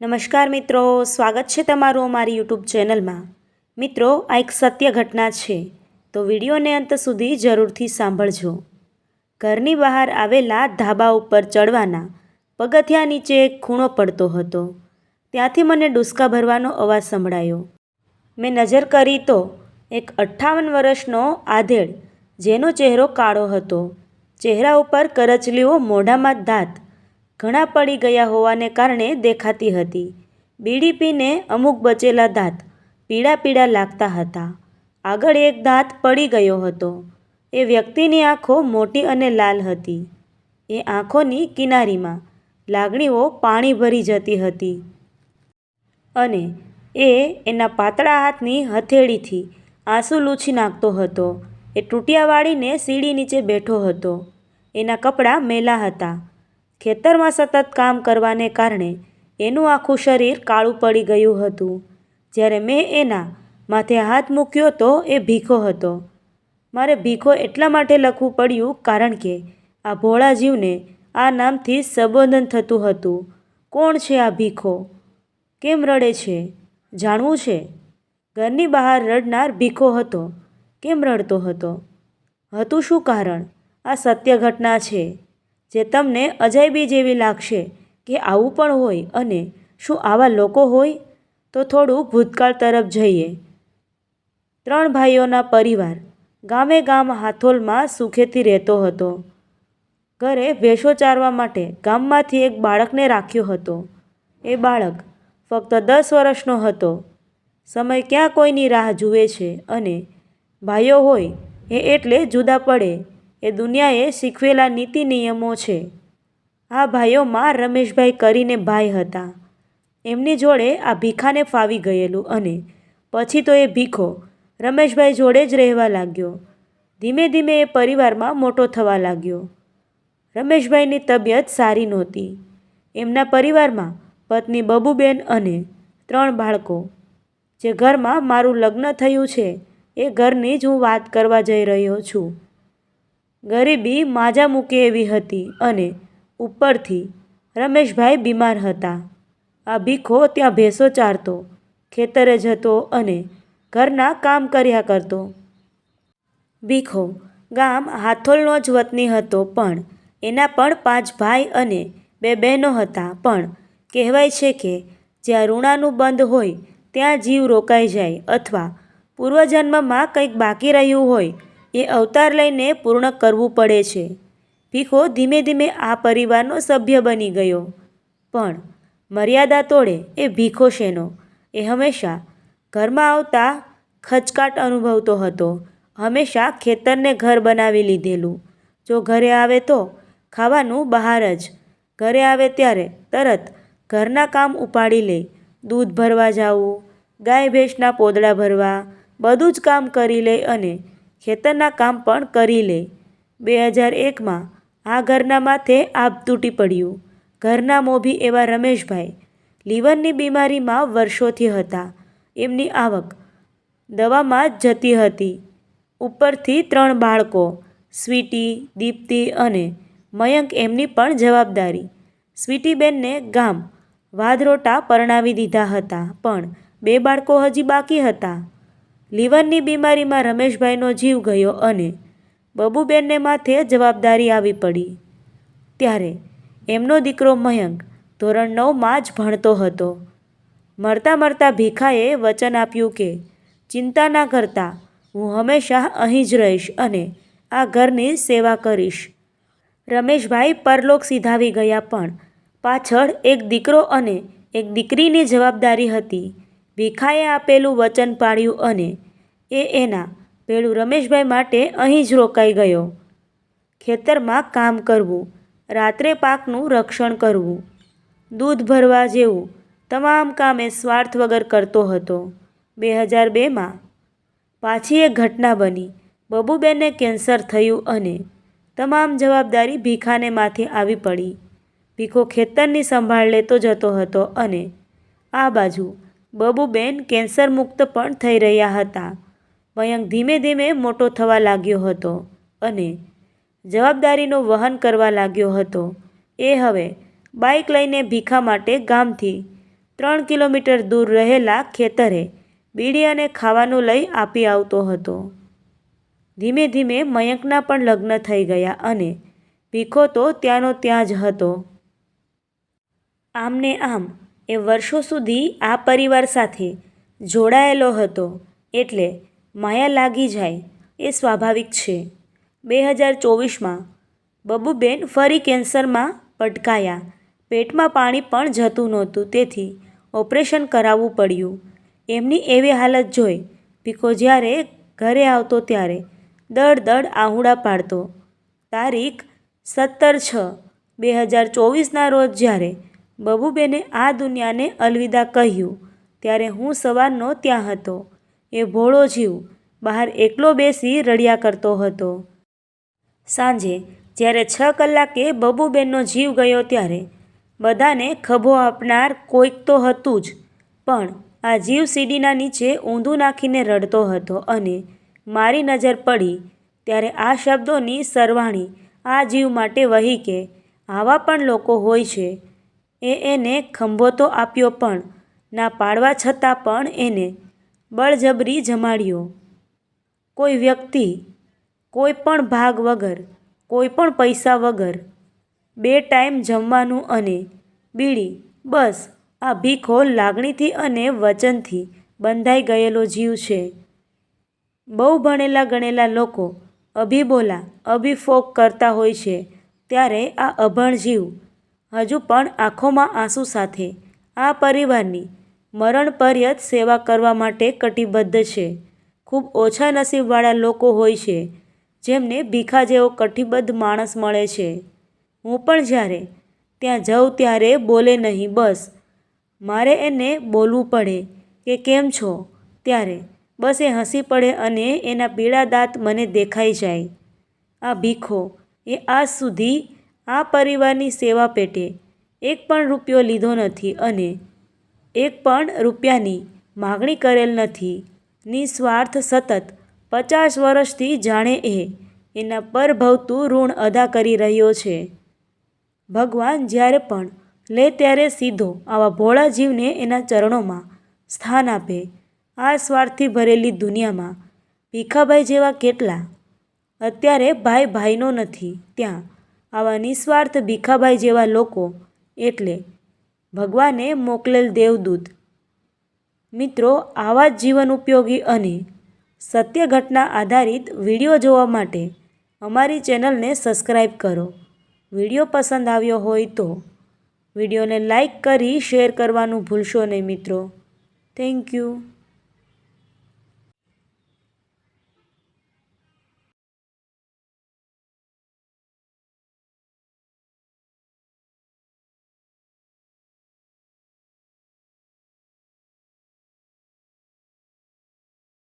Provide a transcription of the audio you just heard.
નમસ્કાર મિત્રો, સ્વાગત છે તમારું અમારી યુટ્યુબ ચેનલમાં. મિત્રો, આ એક સત્ય ઘટના છે, તો વિડીયોને અંત સુધી જરૂરથી સાંભળજો. ઘરની બહાર આવેલા ધાબા ઉપર ચડવાના પગથિયા નીચે એક ખૂણો પડતો હતો. ત્યાંથી મને ડુસકા ભરવાનો અવાજ સંભળાયો. મેં નજર કરી તો એક અઠ્ઠાવન વર્ષનો આધેડ, જેનો ચહેરો કાળો હતો. ચહેરા ઉપર કરચલીઓ મોઢામાં દાંત ઘણા પડી ગયા હોવાને કારણે દેખાતી હતી. બીડી પીને અમુક બચેલા દાંત પીળા પીળા લાગતા હતા. આગળ એક દાંત પડી ગયો હતો. એ વ્યક્તિની આંખો મોટી અને લાલ હતી. એ આંખોની કિનારીમાં લાગણીઓ પાણી ભરી જતી હતી. અને એ એના પાતળા હાથની હથેળીથી આંસુ લૂછી નાખતો હતો. એ તૂટિયા વાળીને સીડી નીચે બેઠો હતો. એના કપડાં મેલા હતા. ખેતરમાં સતત કામ કરવાને કારણે એનું આખું શરીર કાળું પડી ગયું હતું. જ્યારે મેં એના માથે હાથ મૂક્યો તો એ ભીખો હતો. મારે ભીખો એટલા માટે લખવું પડ્યું કારણ કે આ ભોળા જીવને આ નામથી સંબોધન થતું હતું. કોણ છે આ ભીખો? કેમ રડે છે? જાણવું છે? ઘરની બહાર રડનાર ભીખો હતો. કેમ રડતો હતો? હતું શું કારણ? આ સત્ય ઘટના છે? જે તમને અજાયબી જેવી લાગશે કે આવું પણ હોય અને શું આવા લોકો હોય? તો થોડું ભૂતકાળ તરફ જઈએ. ત્રણ ભાઈઓના પરિવાર ગામે ગામ હાથોલમાં સુખેથી રહેતો હતો. ઘરે ભેંસો ચારવા માટે ગામમાંથી એક બાળકને રાખ્યો હતો. એ બાળક ફક્ત દસ વર્ષનો હતો. સમય ક્યાં કોઈની રાહ જુએ છે અને ભાઈઓ હોય એ એટલે જુદા પડે. એ દુનિયાએ શીખવેલા નીતિ નિયમો છે. આ ભાઈઓમાં રમેશભાઈ કરીને ભાઈ હતા. એમની જોડે આ ભીખાને ફાવી ગયેલું અને પછી તો એ ભીખો રમેશભાઈ જોડે જ રહેવા લાગ્યો. ધીમે ધીમે એ પરિવારમાં મોટો થવા લાગ્યો. રમેશભાઈની તબિયત સારી નહોતી. એમના પરિવારમાં પત્ની બબુબેન અને ત્રણ બાળકો. જે ઘરમાં મારું લગ્ન થયું છે, એ ઘરની જ હું વાત કરવા જઈ રહ્યો છું. ગરીબી માજા મૂકે એવી હતી અને ઉપરથી રમેશભાઈ બીમાર હતા. આ ભીખો ત્યાં ભેંસો ચારતો, ખેતરે જતો અને ઘરના કામ કર્યા કરતો. ભીખો ગામ હાથોલનો જ વતની હતો પણ એના પણ પાંચ ભાઈ અને બે બહેનો હતા. પણ કહેવાય છે કે જ્યાં ઋણાનું બંધ હોય ત્યાં જીવ રોકાઈ જાય અથવા પૂર્વજન્મમાં કંઈક બાકી રહ્યું હોય એ અવતાર લઈને પૂર્ણ કરવું પડે છે. ભીખો ધીમે ધીમે આ પરિવારનો સભ્ય બની ગયો. પણ મર્યાદા તોડે એ ભીખો શેનો? એ હંમેશા ઘરમાં આવતા ખચકાટ અનુભવતો હતો. હંમેશા ખેતરને ઘર બનાવી લીધેલું. જો ઘરે આવે તો ખાવાનું બહાર જ. ઘરે આવે ત્યારે તરત ઘરના કામ ઉપાડી લે. દૂધ ભરવા જવું, ગાય ભેંસના પોદળા ભરવા, બધું જ કામ કરી લે અને ખેતરના કામ પણ કરી લે. બે હજાર એકમાં આ ઘરના માથે આભ તૂટી પડ્યું. ઘરના મોભી એવા રમેશભાઈ. લીવરની બીમારીમાં વર્ષોથી હતા. એમની આવક દવામાં જ જતી હતી. ઉપરથી ત્રણ બાળકો, સ્વીટી, દીપ્તિ અને મયંક એમની પણ જવાબદારી. સ્વીટીબેનને ગામ વાદરોટા પરણાવી દીધા હતા, પણ બે બાળકો હજી બાકી હતા. લીવરની બીમારીમાં રમેશભાઈનો જીવ ગયો અને બબુબેનને માથે જવાબદારી આવી પડી. ત્યારે એમનો દીકરો મયંક ધોરણ નવમાં જ ભણતો હતો. મળતા મળતા ભીખાએ વચન આપ્યું કે, ચિંતા ના કરતા, હું હંમેશા અહીં જ રહીશ અને આ ઘરની સેવા કરીશ. રમેશભાઈ પરલોક સીધાવી ગયા પણ પાછળ એક દીકરો અને એક દીકરીની જવાબદારી હતી. ભીખાએ આપેલું વચન પાળ્યું અને એ એના. પેલું રમેશભાઈ માટે અહીં જ રોકાઈ ગયો. ખેતરમાં કામ કરવું, રાત્રે પાકનું રક્ષણ કરવું, દૂધ ભરવા જેવું તમામ કામ સ્વાર્થ વગર કરતો હતો. બે હજાર બેમાં પાછી એક ઘટના બની. બબુબેનને કેન્સર થયું અને તમામ જવાબદારી ભીખાને માથે આવી પડી. ભીખો ખેતરની સંભાળ લેતો જતો હતો અને આ બાજુ બબુબેન કેન્સર મુક્ત પણ થઈ રહ્યા હતા. મયંક ધીમે ધીમે મોટો થવા લાગ્યો હતો અને જવાબદારીનું વહન કરવા લાગ્યો હતો. એ હવે બાઇક લઈને ભીખા માટે ગામથી ત્રણ કિલોમીટર દૂર રહેલા ખેતરે બીડી અને ખાવાનું લઈ આપી આવતો હતો. ધીમે ધીમે મયંકના પણ લગ્ન થઈ ગયા અને ભીખો તો ત્યાંનો ત્યાં જ હતો. આમને આમ એ વર્ષો સુધી આ પરિવાર સાથે જોડાયેલો હતો એટલે માયા લાગી જાય એ સ્વાભાવિક છે. બે હજાર ચોવીસમાં બબુબેન ફરી કેન્સરમાં પટકાયા પેટમાં પાણી પણ જતું નહોતું, તેથી ઓપરેશન કરાવવું પડ્યું. એમની એવી હાલત જોઈ ભીખો જ્યારે ઘરે આવતો ત્યારે દડ દડ આહુડા પાડતો. તારીખ સત્તર છ બે હજાર ચોવીસના રોજ જ્યારે બબુબેને આ દુનિયાને અલવિદા કહ્યું, ત્યારે હું સવારનો ત્યાં હતો. એ ભોળો જીવ બહાર એકલો બેસી રડ્યા કરતો હતો. સાંજે, જ્યારે છ કલાકે બબુબેનનો જીવ ગયો ત્યારે બધાને ખભો આપનાર કોઈક તો હતું જ, પણ આ જીવ સીડીના નીચે ઊંધું નાખીને રડતો હતો અને મારી નજર પડી ત્યારે આ શબ્દોની સરવાણી આ જીવ માટે વહી કે આવા પણ લોકો હોય છે. એ એને ખંભો તો આપ્યો પણ, ના પાડવા છતાં પણ એને બળજબરી જમાડ્યો. કોઈ વ્યક્તિ, કોઈ પણ ભાગ વગર, કોઈ પણ પૈસા વગર, બે ટાઈમ જમવાનું અને બીડી, બસ, આ ભીખો લાગણીથી અને વચનથી બંધાઈ ગયેલો જીવ છે. બહુ ભણેલા ગણેલા લોકો અભિબોલા, અભિફોક કરતા હોય છે, ત્યારે આ અભણ જીવ હજુ પણ આંખોમાં આંસુ સાથે આ પરિવારની મરણપર્યત સેવા કરવા માટે કટિબદ્ધ છે. ખૂબ ઓછા નસીબવાળા લોકો હોય છે, જેમને ભીખા જેવો કટિબદ્ધ માણસ મળે છે. હું પણ જ્યારે ત્યાં જાઉં ત્યારે બોલે નહીં, બસ. મારે એને બોલવું પડે કે કેમ છો? ત્યારે બસ એ હસી પડે અને એના પીળા દાંત મને દેખાઈ જાય. આ ભીખો એ આજ સુધી આ પરિવારની સેવા પેટે એક પણ રૂપિયો લીધો નથી અને એક પણ રૂપિયાની માગણી કરેલ નથી. નિસ્વાર્થ સતત પચાસ વર્ષથી જાણે એ એના પર ભવતું ઋણ અદા કરી રહ્યો છે. ભગવાન જ્યારે પણ લે ત્યારે સીધો આવા ભોળા જીવને એના ચરણોમાં સ્થાન આપે. આ સ્વાર્થથી ભરેલી દુનિયામાં ભીખાભાઈ જેવા કેટલા? અત્યારે ભાઈ ભાઈનો નથી. ત્યાં આવા નિસ્વાર્થ ભીખાભાઈ જેવા લોકો એટલે ભગવાને મોકલેલ દેવદૂત. મિત્રો, આવા જ જીવન ઉપયોગી અને સત્ય ઘટના આધારિત વીડિયો જોવા માટે અમારી ચેનલને સબસ્ક્રાઈબ કરો. વીડિયો પસંદ આવ્યો હોય તો વિડીયોને લાઈક કરી શેર કરવાનું ભૂલશો નહીં મિત્રો. Thank you.